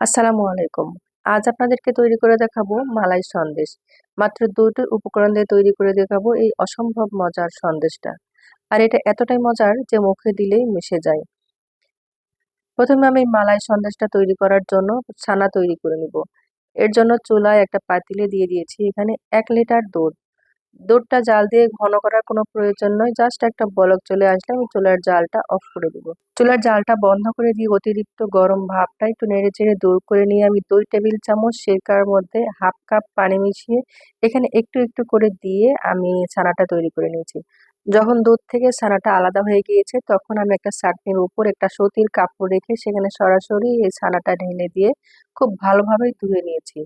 আসসালামু আলাইকুম। আজ আপনাদেরকে তৈরি করে দেখাবো মালাই সন্দেশ। মাত্র দুটো উপকরণ দিয়ে তৈরি করে দেখাবো এই অসম্ভব মজার সন্দেশটা। আর এটা এতটাই মজার যে মুখে দিলেই মিশে যায়। প্রথমে আমি মালাই সন্দেশটা তৈরি করার জন্য ছানা তৈরি করে নিব। এর জন্য চুলায় একটা পাতিলে দিয়ে দিয়েছি। এখানে এক লিটার দুধ। দুধটা জাল দিয়ে ঘন করার কোনো প্রয়োজন নয়। জাস্ট একটা বলক চলে আসলে আমি চুলার জালটা অফ করে দেব। চুলার জালটা বন্ধ করে দিয়ে অতিরিক্ত গরম ভাবটা একটু নেড়ে চেড়ে দূর করে নিয়ে আমি দুই টেবিল চামচ শেরকার মধ্যে হাফ কাপ পানি মিশিয়ে এখানে একটু একটু করে দিয়ে আমি ছানাটা তৈরি করে নিয়েছি। যখন দুধ থেকে ছানাটা আলাদা হয়ে গিয়েছে তখন আমি একটা চাটনির উপর একটা সতির কাপড় রেখে সেখানে সরাসরি এই ছানাটা ঢেলে দিয়ে খুব ভালোভাবে ধুয়ে নিয়েছি।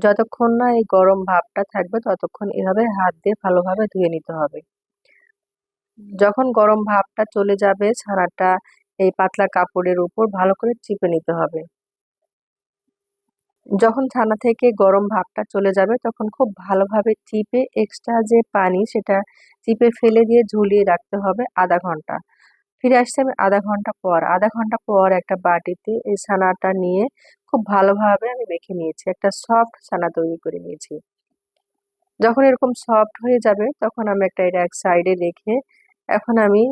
যতক্ষণ না এই গরম ভাবটা থাকবে, ততক্ষণ এভাবে হাত দিয়ে ভালোভাবে ধুয়ে নিতে হবে। যখন গরম ভাবটা চলে যাবে, ছানাটা এই পাতলা কাপড়ের উপর ভালো করে চিপে নিতে হবে। যখন ছানা থেকে গরম ভাবটা চলে যাবে, তখন খুব ভালোভাবে চিপে এক্সট্রা যে পানি, সেটা চিপে ফেলে দিয়ে ঝুলিয়ে রাখতে হবে আধা ঘণ্টা। ফিরে আসছে আমি আধা ঘণ্টা পর। আধা ঘণ্টা পর একটা বাটিতে এই ছানাটা নিয়ে খুব ভালোভাবে আমি মেখে নিয়েছি। একটা সফট ছানা তৈরি করে নিয়েছি। যখন এরকম সফট হয়ে যাবে, তখন আমি একটা এটা এক সাইডে রেখে এখন আমি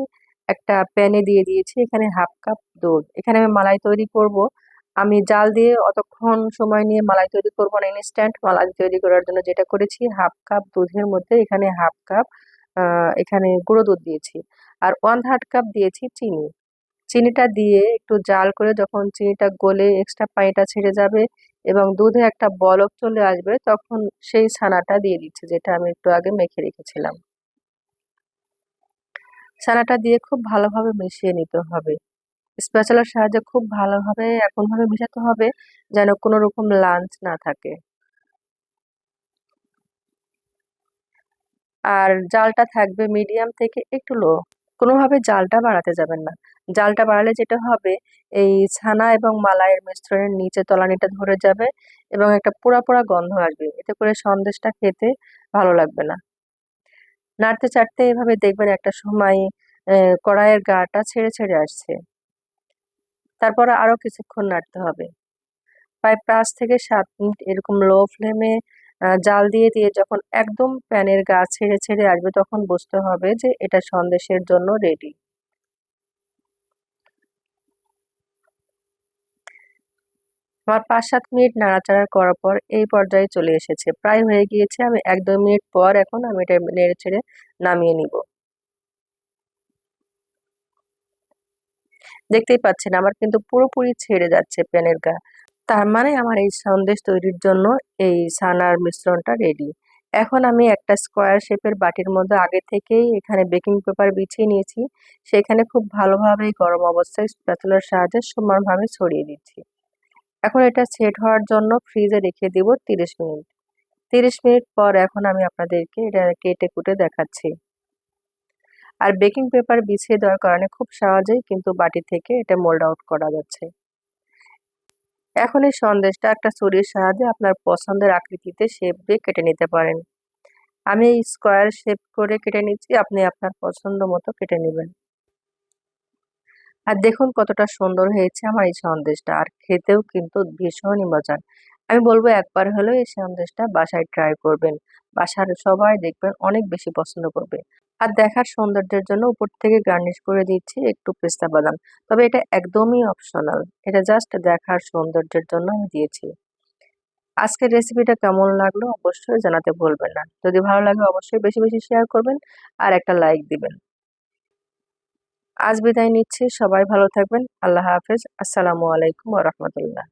একটা প্যানে দিয়ে দিয়েছি, এখানে হাফ কাপ দুধ। এখানে আমি মালাই তৈরি করব। আমি জাল দিয়ে অতক্ষণ সময় নিয়ে মালাই তৈরি করব না ইনস্ট্যান্ট মালাই তৈরি করার জন্য যেটা করেছি হাফ কাপ দুধের মধ্যে এখানে হাফ কাপ এখানে গুঁড়ো দুধ দিয়েছি। আর ওয়ান থার্ড কাপ দিয়েছি চিনি। চিনিটা দিয়ে একটু জাল করে যখন চিনিটা গলে এক্সট্রা পানিটা ছেড়ে যাবে এবং দুধে একটা বলক চলে আসবে, তখন সেই ছানাটা দিয়ে দিচ্ছে, যেটা আমি একটু আগে মেখে রেখেছিলাম। ছানাটা দিয়ে খুব ভালোভাবে মিশিয়ে নিতে হবে। স্পেশালের সাহায্যে খুব ভালোভাবে এমনভাবে মেশাতে হবে যেন কোনো রকম লাঞ্চ না থাকে। আর জালটা থাকবে মিডিয়াম থেকে একটু লো। কোনোভাবে জালটা বাড়াতে যাবেন না। জালটা বাড়ালে যেটা হবে, এই ছানা এবং মালাইয়ের মিশ্রণের নিচে তলানিটা ধরে যাবে এবং একটা পোড়া পোড়া গন্ধ আসবে। এতে করে সন্দেশটা খেতে ভালো লাগবে না। নাড়তে চাড়তে এভাবে দেখবেন একটা সময় কড়াইয়ের গাটা ছেড়ে ছেড়ে আসছে। তারপরে আরও কিছুক্ষণ নাড়তে হবে। প্রায় পাঁচ থেকে সাত মিনিট এরকম লো ফ্লেমে জাল দিয়ে দিয়ে যখন একদম প্যানের গা ছেড়ে ছেড়ে আসবে তখন বুঝতে হবে যে এটা সন্দেশের জন্য রেডি আমার পাঁচ সাত মিনিট নাড়াচাড়া করার পর এই পর্যায়ে চলে এসেছে। প্রায় হয়ে গিয়েছে, আমি এক দুই মিনিট পর এখন আমি এটা নেড়ে ছেড়ে নামিয়ে নিব। দেখতেই পাচ্ছেন, আমার কিন্তু পুরোপুরি ছেড়ে যাচ্ছে প্যানের গা। তার মানে আমার এই সন্দেশ তৈরির জন্য এই ছানার মিশ্রণটা রেডি এখন আমি একটা স্কোয়ার শেপের বাটির মধ্যে আগে থেকেই এখানে বেকিং পেপার বিছিয়ে নিয়েছি। সেখানে খুব ভালোভাবে গরম অবস্থায় স্প্যাচুলার সাহায্যে সমানভাবে ছড়িয়ে দিচ্ছি। এখন এটা সেট হওয়ার জন্য ফ্রিজে রেখে দিব তিরিশ মিনিট। তিরিশ মিনিট পর এখন আমি আপনাদেরকে এটা কেটে কুটে দেখাচ্ছি। আর বেকিং পেপার বিছিয়ে দেওয়ার কারণে খুব সহজেই কিন্তু বাটি থেকে এটা মোল্ড আউট করা যাচ্ছে। এখন এই সন্দেশটা একটা ছুরির সাহায্যে আপনার পছন্দের আকৃতিতে শেপ দিয়ে কেটে নিতে পারেন। আমি স্কোয়ার শেপ করে কেটে নিচ্ছি, আপনি আপনার পছন্দ মতো কেটে নেবেন। আর দেখুন কতটা সুন্দর হয়েছে আমার এই সন্দেশটা। আর খেতেও কিন্তু ভীষণই মজার। আমি বলব একবার হলেও এই সন্দেশটা বাসায় ট্রাই করবেন। বাসার সবাই দেখবেন অনেক বেশি পছন্দ করবে। আর দেখার সৌন্দর্যের জন্য উপর থেকে গার্নিশ করে দিচ্ছি একটু পেস্তা বাদাম। তবে এটা একদমই অপশনাল এটা জাস্ট দেখার সৌন্দর্যের জন্য আমি দিয়েছি। আজকের রেসিপিটা কেমন লাগল অবশ্যই জানাতে ভুলবেন না। যদি ভালো লাগে অবশ্যই বেশি বেশি শেয়ার করবেন আর একটা লাইক দিবেন। আজ বিদায় নিচ্ছি। সবাই ভালো থাকবেন। আল্লাহ হাফেজ। আসসালামু আলাইকুম রহমতুল্লাহ।